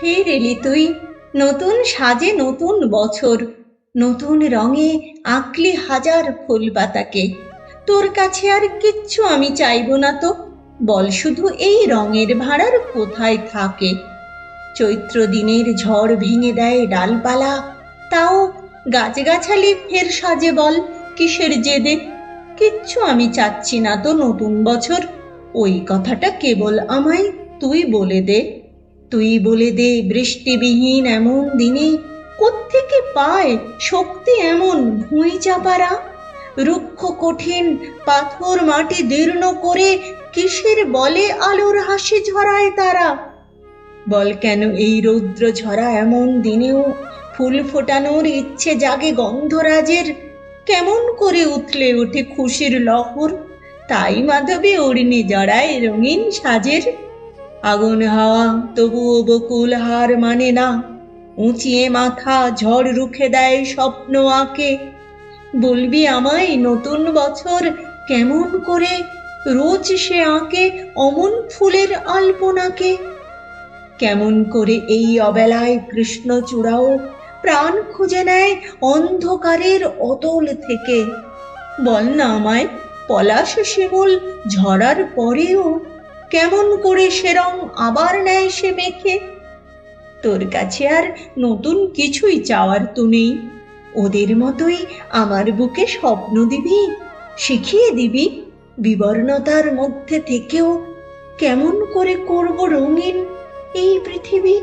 ফের এলি তুই। নতুন সাজে নতুন বছর। নতুন রঙে আঁকলি হাজার ফুল পাতাকে তোর কাছে আর কিচ্ছু আমি চাইব না তো। বল শুধু এই রঙের ভাড়ার কোথায় থাকে? চৈত্র দিনের ঝড় ভেঙে দেয় ডালপালা। তাও গাছগাছালি ফের সাজে বল, কিসের জেদে? কিচ্ছু আমি চাচ্ছি না তো নতুন বছর। ওই কথাটা কেবল আমায় তুই বলে দে। তুই বলে দে বৃষ্টিবিহীন এমন দিনে, কোত্থেকে পায় শক্তি এমন ভুঁই চাপারা রুক্ষ কঠিন পাথর মাটি দীর্ণ করে কিসের বলে আলোর হাসি ঝরায় তারা? বল কেন এই রৌদ্র ঝরা এমন দিনেও ফুল ফোটানোর ইচ্ছে জাগে গন্ধরাজের? কেমন করে উথলে ওঠে খুশির লহর? তাই মাধবী ওড়নি জড়ায় রঙিন সাজের। আগুন হাওয়া, তবুও বকুল হার মানে না। উঁচিয়ে মাথা ঝড় রুখে দেয় স্বপ্ন আঁকে। বলবি আমায় নতুন বছর কেমন করে? রোজ সে আঁকে অমন ফুলের আলপনাকে। কেমন করে এই অবেলায় কৃষ্ণচূড়াও প্রাণ খুঁজে নেয় অন্ধকারের অতল থেকে। বল না আমায়, পলাশ শিমুল ঝরার পরেও কেমন করে সেরং আবার নেয় সে মেখে? তোর কাছে আর নতুন কিছুই চাওয়ার তো নেই। ওদের মতোই আমার বুকে স্বপ্ন দিবি, শিখিয়ে দিবি বিবর্ণতার মধ্যে থেকেও কেমন করে করব রঙিন এই পৃথিবী।